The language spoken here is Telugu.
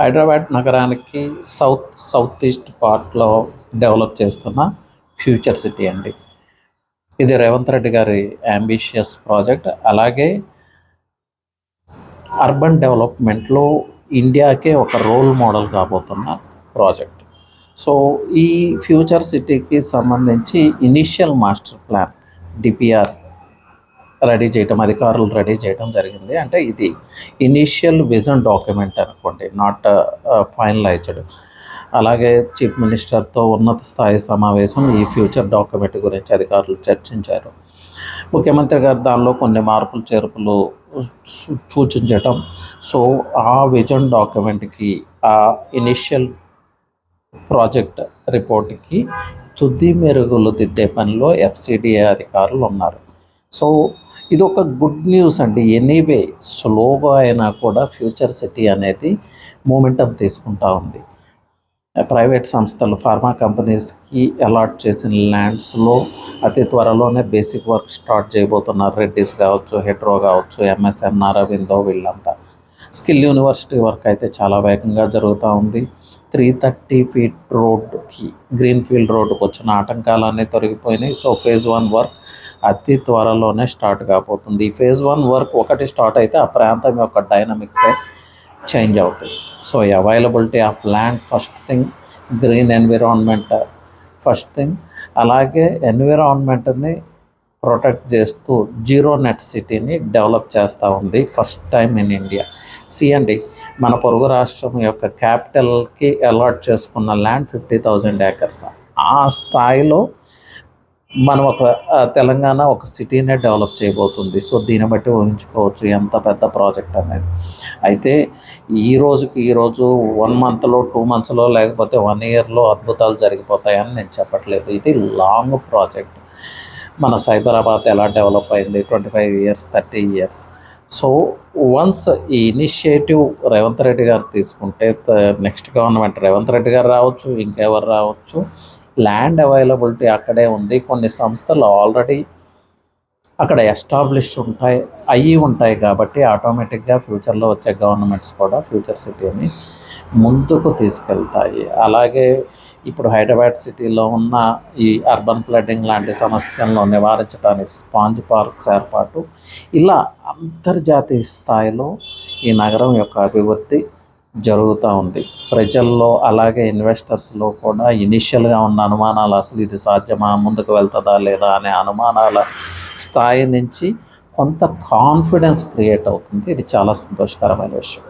హైదరాబాద్ నగరానికి సౌత్ సౌత్ ఈస్ట్ పార్ట్లో డెవలప్ చేస్తున్న ఫ్యూచర్ సిటీ అండి. ఇది రేవంత్ రెడ్డి గారి అంబిషియస్ ప్రాజెక్ట్. అలాగే అర్బన్ డెవలప్మెంట్లో ఇండియాకే ఒక రోల్ మోడల్ కాబోతున్న ప్రాజెక్ట్. సో ఈ ఫ్యూచర్ సిటీకి సంబంధించి initial master plan DPR ready చేయటం అధికారులు రెడీ చేయడం జరిగింది. అంటే ఇది ఇనీషియల్ విజన్ డాక్యుమెంట్ అనుకోండి నాట్ ఫైనలైజ్డ్. అలాగే చీఫ్ మినిస్టర్తో ఉన్నత స్థాయి సమావేశం ఈ ఫ్యూచర్ డాక్యుమెంట్ గురించి అధికారులు చర్చించారు. ముఖ్యమంత్రి గారు దానిలో కొన్ని మార్పులు చేర్పులు సూచించటం. సో ఆ విజన్ డాక్యుమెంట్కి ఆ ఇనిషియల్ ప్రాజెక్ట్ రిపోర్ట్కి తుది మెరుగులు దిద్దే పనిలో ఎఫ్సిడిఏ అధికారులు ఉన్నారు. సో ఇది ఒక గుడ్ న్యూస్ అండి. ఎనీవే స్లోగా అయినా కూడా ఫ్యూచర్ సిటీ అనేది మూమెంటం తీసుకుంటా ఉంది. ప్రైవేట్ సంస్థలు ఫార్మా కంపెనీస్కి అలాట్ చేసిన ల్యాండ్స్లో అతి త్వరలోనే బేసిక్ వర్క్ స్టార్ట్ చేయబోతున్నారు. రెడ్డిస్ కావచ్చు హెడ్రో కావచ్చు ఎంఎస్ఎన్ఆర్ అరవిందో వీళ్ళంతా. స్కిల్ యూనివర్సిటీ వర్క్ అయితే చాలా వేగంగా జరుగుతూ ఉంది. త్రీ థర్టీ ఫీట్ రోడ్కి గ్రీన్ ఫీల్డ్ రోడ్డుకు వచ్చిన ఆటంకాలన్నీ తొలగిపోయినాయి. సో ఫేజ్ వన్ వర్క్ అతి త్వరలోనే స్టార్ట్ కాబోతుంది. ఈ ఫేజ్ వన్ వర్క్ ఒకటి స్టార్ట్ అయితే ఆ ప్రాంతం యొక్క డైనమిక్సే చేంజ్ అవుతాయి so availability of land first thing green environment first thing. అలాగే ఎన్విరాన్మెంట్ని ప్రొటెక్ట్ చేస్తూ జీరో నెట్ సిటీని డెవలప్ చేస్తూ ఉంది ఫస్ట్ టైం ఇన్ ఇండియా. సి అండి మన పొరుగు రాష్ట్రం యొక్క క్యాపిటల్కి అలాట్ చేసుకున్న ల్యాండ్ ఫిఫ్టీ థౌజండ్ ఏకర్స్. ఆ స్థాయిలో మనం ఒక తెలంగాణ ఒక సిటీనే డెవలప్ చేయబోతుంది. సో దీన్ని బట్టి ఊహించుకోవచ్చు ఎంత పెద్ద ప్రాజెక్ట్ అనేది. అయితే ఈ రోజుకి ఈరోజు వన్ మంత్లో టూ మంత్స్లో లేకపోతే వన్ ఇయర్లో అద్భుతాలు జరిగిపోతాయని నేను చెప్పట్లేదు. ఇది లాంగ్ ప్రాజెక్ట్. మన సైబరాబాద్ ఎలా డెవలప్ అయింది? Twenty five years thirty years. So once ఈ ఇనిషియేటివ్ రేవంత్ రెడ్డి గారు తీసుకుంటే నెక్స్ట్ గవర్నమెంట్ రేవంత్ రెడ్డి గారు రావచ్చు ఇంకెవరు రావచ్చు. ల్యాండ్ అవైలబిలిటీ అక్కడే ఉంది. కొన్ని సంస్థలు ఆల్రెడీ అక్కడ ఎస్టాబ్లిష్ ఉంటాయి అయ్యి ఉంటాయి కాబట్టి ఆటోమేటిక్గా ఫ్యూచర్లో వచ్చే గవర్నమెంట్స్ కూడా ఫ్యూచర్ సిటీని ముందుకు తీసుకెళ్తాయి. అలాగే ఇప్పుడు హైదరాబాద్ సిటీలో ఉన్న ఈ అర్బన్ ఫ్లడ్డింగ్ లాంటి సమస్యలను నివారించడానికి స్పాంజ్ పార్క్స్ ఏర్పాటు ఇలా అంతర్జాతీయ స్థాయిలో ఈ నగరం యొక్క అభివృద్ధి జరుగుతూ ఉంది. ప్రజల్లో అలాగే ఇన్వెస్టర్స్లో కూడా ఇనిషియల్గా ఉన్న అనుమానాలు అసలు ఇది సాధ్యమా? ముందుకు వెళ్తుందా లేదా అనే అనుమానాల స్థాయి నుంచి కొంత కాన్ఫిడెన్స్ క్రియేట్ అవుతుంది. ఇది చాలా సంతోషకరమైన విషయం.